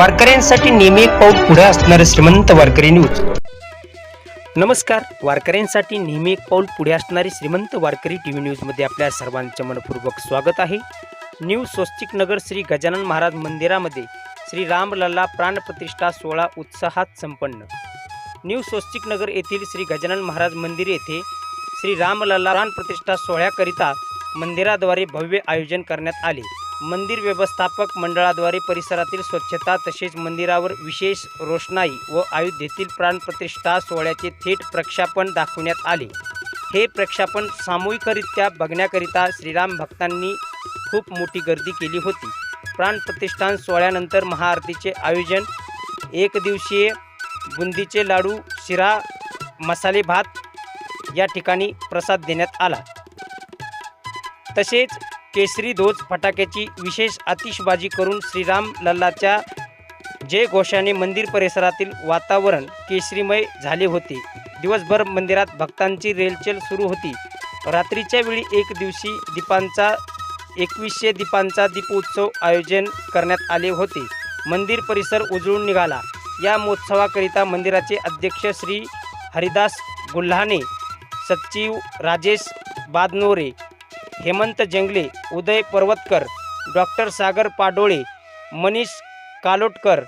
वारकऱ्यांसाठी नेहमी एक पाऊल पुढे असणारे श्रीमंत वारकरी न्यूज. नमस्कार. वारकऱ्यांसाठी नेहमी एक पाऊल पुढे असणारी श्रीमंत वारकरी टी व्ही न्यूजमध्ये आपल्या सर्वांचे मनपूर्वक स्वागत आहे. न्यू स्वस्तिक नगर श्री गजानन महाराज मंदिरामध्ये श्री रामलल्ला प्राणप्रतिष्ठा सोहळा उत्साहात संपन्न. न्यू स्वस्तिक नगर येथील श्री गजानन महाराज मंदिर येथे श्री रामलल्ला प्राणप्रतिष्ठा सोहळ्याकरिता मंदिराद्वारे भव्य आयोजन करण्यात आले. मंदिर व्यवस्थापक मंडळाद्वारे परिसरातील स्वच्छता तसेच मंदिरावर विशेष रोषणाई व अयोध्येतील प्राणप्रतिष्ठा सोहळ्याचे थेट प्रक्षापण दाखवण्यात आले. हे प्रक्षापण सामूहिकरित्या बघण्याकरिता श्रीराम भक्तांनी खूप मोठी गर्दी केली होती. प्राणप्रतिष्ठान सोहळ्यानंतर महाआरतीचे आयोजन एक दिवसीय बुंदीचे लाडू शिरा मसाले भात या ठिकाणी प्रसाद देण्यात आला. तसेच केसरी ध्वज फटाक्याची विशेष आतिषबाजी करून श्रीराम लल्लाच्या जय घोषाने मंदिर परिसरातील वातावरण केसरीमय झाले होते. दिवसभर मंदिरात भक्तांची रेलचेल सुरू होती. रात्रीच्या वेळी एक दिवशी दीपांचा एकवीसशे दीपांचा दीपोत्सव आयोजन करण्यात आले होते. मंदिर परिसर उजळून निघाला. या महोत्सवाकरिता मंदिराचे अध्यक्ष श्री हरिदास गुल्हाने सचिव राजेश बादनोरे हेमंत जंगले उदय पर्वतकर डॉक्टर सागर पाडोळे मनीष कालोटकर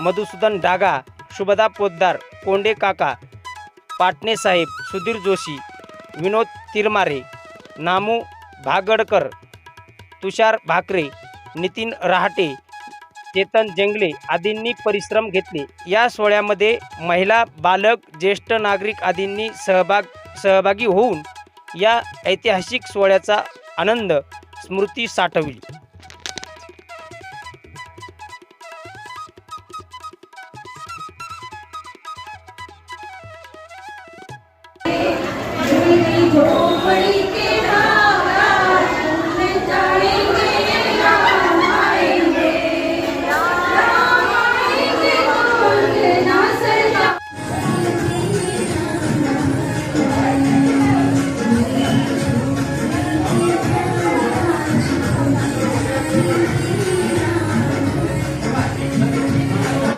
मधुसूदन डागा शुभदा पोद्दार कोंडे काका पाटणे साहेब सुधीर जोशी विनोद तिरमारे नामू भागडकर तुषार भाकरे नितीन रहाटे चेतन जंगले आदींनी परिश्रम घेतले. या सोहळ्यामध्ये महिला बालक ज्येष्ठ नागरिक आदींनी सहभाग सहभागी होऊन या ऐतिहासिक सोहळ्याचा आनंद स्मृती साठवली.